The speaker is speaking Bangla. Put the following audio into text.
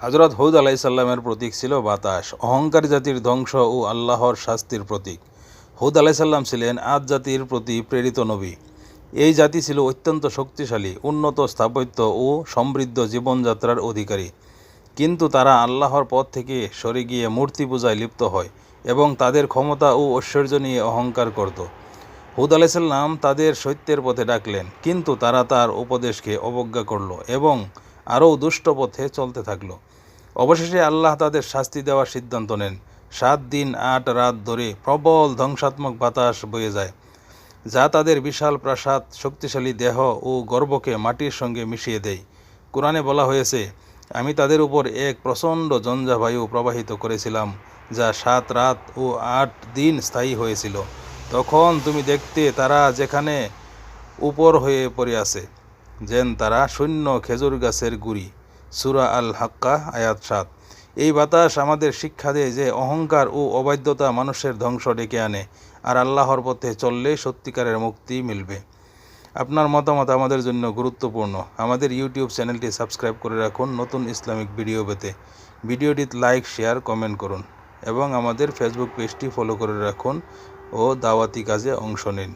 হজরত হৌদ আলাইসাল্লামের প্রতীক ছিল বাতাস, অহংকার জাতির ধ্বংস ও আল্লাহর শাস্তির প্রতীক। হৌদ আলাইসাল্লাম ছিলেন আদ জাতির প্রতি প্রেরিত নবী। এই জাতি ছিল অত্যন্ত শক্তিশালী, উন্নত, স্থাপত্য ও সমৃদ্ধ জীবনযাত্রার অধিকারী। কিন্তু তারা আল্লাহর পথ থেকে সরে গিয়ে মূর্তি পূজায় লিপ্ত হয় এবং তাদের ক্ষমতা ও ঐশ্বর্য নিয়ে অহংকার করত। হুদ আলাইসাল্লাম তাদের সত্যের পথে ডাকলেন, কিন্তু তারা তার উপদেশকে অবজ্ঞা করল এবং আরও দুষ্ট পথে চলতে থাকল। অবশেষে আল্লাহ তাদের শাস্তি দেওয়ার সিদ্ধান্ত নেন। সাত দিন, আট রাত ধরে প্রবল ধ্বংসাত্মক বাতাস বয়ে যায়, যা তাদের বিশাল প্রাসাদ, শক্তিশালী দেহ ও গর্বকে মাটির সঙ্গে মিশিয়ে দেয়। কোরআনে বলা হয়েছে, আমি তাদের উপর এক প্রচণ্ড জঞ্জাবায়ু প্রবাহিত করেছিলাম, যা সাত রাত ও আট দিন স্থায়ী হয়েছিল। তখন তুমি দেখতে তারা যেখানে উপর হয়ে পড়ে আছে। যেন তারা শূন্য খেজুর গাছের গুড়ি। সুরা আল হাক্কা আয়াত সাত। এই বাতাস আমাদের শিক্ষা দেয় যে অহংকার ও অবাধ্যতা মানুষের ধ্বংস ডেকে আনে, আর আল্লাহর পথে চললে সত্যিকারের মুক্তি মিলবে। আপনার মতামত আমাদের জন্য গুরুত্বপূর্ণ। আমাদের ইউটিউব চ্যানেলটি সাবস্ক্রাইব করে রাখুন নতুন ইসলামিক ভিডিও পেতে। ভিডিওটি লাইক, শেয়ার, কমেন্ট করুন এবং আমাদের ফেসবুক পেজটি ফলো করে রাখুন ও দাওয়াতি কাজে অংশ নিন।